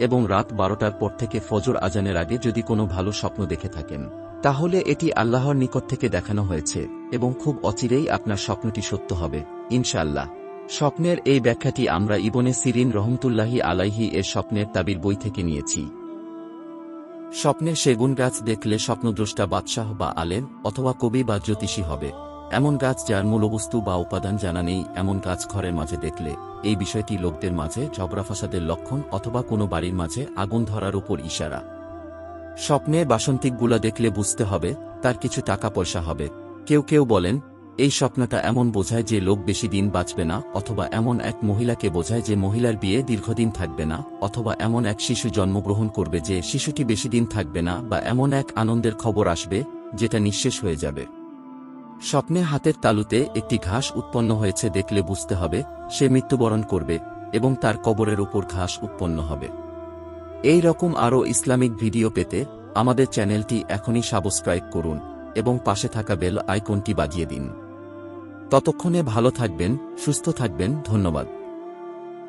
এবং রাত বারোটার পর থেকে ফজর আজানের আগে যদি কোনো ভালো স্বপ্ন দেখে থাকেন, তাহলে এটি আল্লাহর নিকট থেকে দেখানো হয়েছে এবং খুব অচিরেই আপনার স্বপ্নটি সত্য হবে, ইনশাআল্লাহ। স্বপ্নের এই ব্যাখ্যাটি আমরা ইবনে সিরিন রহমতুল্লাহি আলাইহি এর স্বপ্নের তাবির বই থেকে নিয়েছি। স্বপ্নে সেগুন গাছ দেখলে স্বপ্নদ্রষ্টা বাদশাহ বা আলেম অথবা কবি বা জ্যোতিষী হবে। এমন গাছ যার মূলবস্তু বা উপাদান জানা নেই, এমন গাছ ঘরের মাঝে দেখলে, এই বিষয়টি লোকদের মাঝে ঝগড়া ফাসাদের লক্ষণ অথবা কোনো বাড়ির মাঝে আগুন ধরার উপর ইশারা। স্বপ্নে বাসন্তিকগুলা দেখলে বুঝতে হবে, তার কিছু টাকা পয়সা হবে। কেউ কেউ বলেন, এই স্বপ্নটা এমন বোঝায় যে লোক বেশি দিন বাঁচবে না, অথবা এমন এক মহিলাকে বোঝায় যে মহিলার বিয়ে দীর্ঘদিন থাকবে না, অথবা এমন এক শিশু জন্মগ্রহণ করবে যে শিশুটি বেশি দিন থাকবে না, বা এমন এক আনন্দের খবর আসবে, যেটা নিঃশেষ হয়ে যাবে। স্বপ্নে হাতের তালুতে একটি ঘাস উৎপন্ন হয়েছে দেখলে বুঝতে হবে, সে মৃত্যুবরণ করবে এবং তার কবরের উপর ঘাস উৎপন্ন হবে। এই রকম আরও ইসলামিক ভিডিও পেতে আমাদের চ্যানেলটি এখনই সাবস্ক্রাইব করুন এবং পাশে থাকা বেল আইকনটি বাজিয়ে দিন। ততক্ষণে ভালো থাকবেন, সুস্থ থাকবেন, ধন্যবাদ।